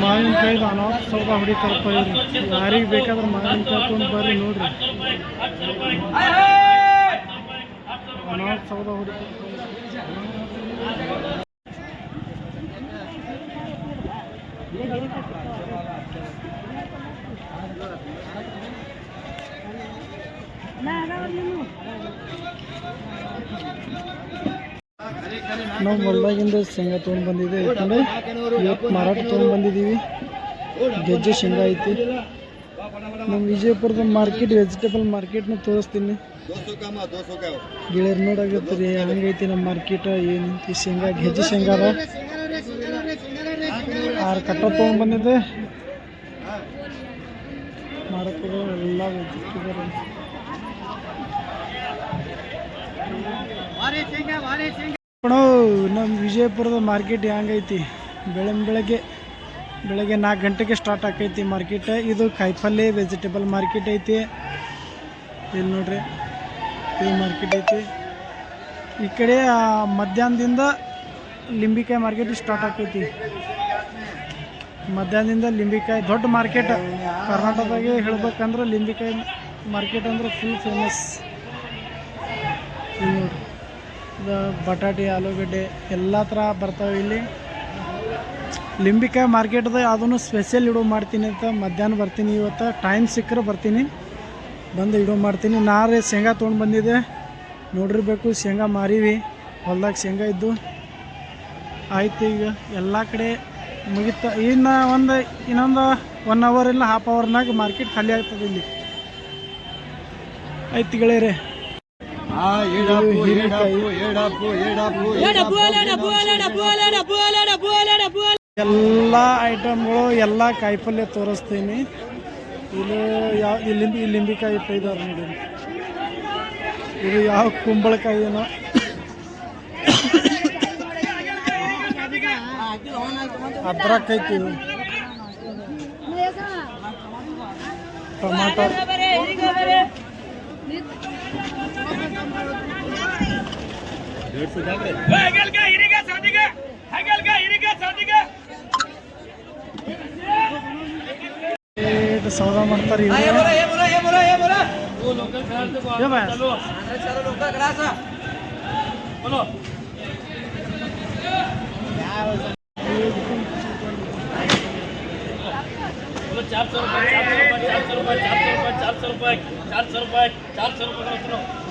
ಮಾವಿನಕಾಯ್ದು ಅನಾಥ ಸೌದ ಹೊಡಿತಾರಪ್ಪ ಇವ್ರಿ. ಯಾರಿಗೆ ಬೇಕಾದ್ರೆ ಮಾವಿನಕಾಯಿ ತೊಗೊಂಡು ಬರ್ರಿ ನೋಡ್ರಿ. ಅನಾಥ ಸೌದ ಹೊಡಿತಾರೆ ನಾವು ಹೊಲ್ದಾಗಿಂದ ಶೇಂಗಾ ತೊಗೊಂಡು ಬಂದಿದ್ದೆ. ಯಾಕಂದ್ರೆ ಇವತ್ತು ಮಾರಾಟ ತೊಗೊಂಡು ಬಂದಿದ್ದೀವಿ. ಗೆಜ್ಜೆ ಶೇಂಗಾ ಐತಿ. ನಮ್ಮ ವಿಜಯಪುರದ ಮಾರ್ಕೆಟ್, ವೆಜಿಟೇಬಲ್ ಮಾರ್ಕೆಟ್ನ ತೋರಿಸ್ತೀನಿ. ಗೆಳೆಯರು ನೋಡಾಗತ್ತೀರಿ ಹಂಗೈತಿ ನಮ್ಮ ಮಾರ್ಕೆಟ್ ಏನೈತಿ ಶೇಂಗಾ, ಗೆಜ್ಜೆ ಶೇಂಗಾ ಅದ. ಆರು ಕಟ್ಟ ತೊಗೊಂಡು ಬಂದಿದ್ದೆ. ಮಾರಕರು ಎಲ್ಲ ವೆಜಿಟೇಬಲ್ ನೋಡು ನಮ್ಮ ವಿಜಯಪುರದ ಮಾರ್ಕೆಟ್ ಹೆಂಗೈತಿ? ಬೆಳಗ್ಗೆ ಬೆಳಗ್ಗೆ ಬೆಳಗ್ಗೆ ನಾಲ್ಕು ಗಂಟೆಗೆ ಸ್ಟಾರ್ಟ್ ಆಕೈತಿ ಮಾರ್ಕೆಟ್. ಇದು ಕಾಯಿಪಲ್ಲೆ ವೆಜಿಟೇಬಲ್ ಮಾರ್ಕೆಟ್ ಐತಿ. ಇಲ್ಲಿ ನೋಡ್ರಿ, ಈ ಮಾರ್ಕೆಟ್ ಐತಿ. ಈ ಕಡೆ ಮಧ್ಯಾಹ್ನದಿಂದ ಲಿಂಬಿಕಾಯಿ ಮಾರ್ಕೆಟ್ ಸ್ಟಾರ್ಟ್ ಆಕೈತಿ. ಮಧ್ಯಾಹ್ನದಿಂದ ಲಿಂಬಿಕಾಯಿ, ದೊಡ್ಡ ಮಾರ್ಕೆಟ್. ಕರ್ನಾಟಕದಾಗೆ ಹೇಳ್ಬೇಕಂದ್ರೆ ಲಿಂಬಿಕಾಯಿ ಮಾರ್ಕೆಟ್ ಅಂದ್ರೆ ಫುಲ್ ಫೇಮಸ್ ಇಲ್ಲಿ ನೋಡ್ರಿ. ಬಟಾಟೆ, ಆಲೂಗಡ್ಡೆ ಎಲ್ಲ ಥರ ಬರ್ತಾವೆ ಇಲ್ಲಿ. ಲಿಂಬಿಕಾಯಿ ಮಾರ್ಕೆಟ್ದ ಅದನ್ನು ಸ್ಪೆಷಲ್ ಇಡೋ ಮಾಡ್ತೀನಿ ಅಂತ ಮಧ್ಯಾಹ್ನ ಬರ್ತೀನಿ ಇವತ್ತು. ಟೈಮ್ ಸಿಕ್ಕರೆ ಬರ್ತೀನಿ. ಬಂದು ಇಡೋ ಮಾಡ್ತೀನಿ. ನಾರೆ ಶೇಂಗಾ ತೊಗೊಂಡು ಬಂದಿದೆ ನೋಡಿರ್ಬೇಕು, ಶೇಂಗಾ ಮಾರೀವಿ. ಹೊಲ್ದಾಗ ಶೇಂಗಾ ಇದ್ದು. ಆಯ್ತು ಈಗ ಎಲ್ಲ ಕಡೆ ಮುಗಿತ ಇನ್ನು ಒಂದು ಇನ್ನೊಂದು ಒನ್ ಅವರ್ ಇಲ್ಲ ಹಾಫ್ ಅವರ್ನಾಗ ಮಾರ್ಕೆಟ್ ಖಾಲಿ ಆಗ್ತದೆ ಇಲ್ಲಿ. ಆಯ್ತು ಗೆಳೆಯರೆ. ಎಲ್ಲ ಐಟಮ್ಗಳು ಎಲ್ಲ ಕಾಯಿಪಲ್ಯ ತೋರಿಸ್ತೀನಿ. ಇಲ್ಲಿ ಯಾವ ಇಲ್ಲಿ ಇಲ್ಲಿಂಬಿಕಾಯಿ ಪೈದಾರ ನೋಡಿ. ಇದು ಯಾವ ಕುಂಬಳಕಾಯಿ ಏನೋ ಅದ್ರಕ್ ಐತಿ ಇದು ಟೊಮಾಟೊ ರೇಟ್ ಸೌದಾ ಮಾಡ್ತಾರೆ ಇವ್ರು. ಏ ಬಾಯ್? चार सौ रुपये चार सौ रुपये चार सौ रुपये चार सौ रुपये चार सौ रुपये चार सौ रुपये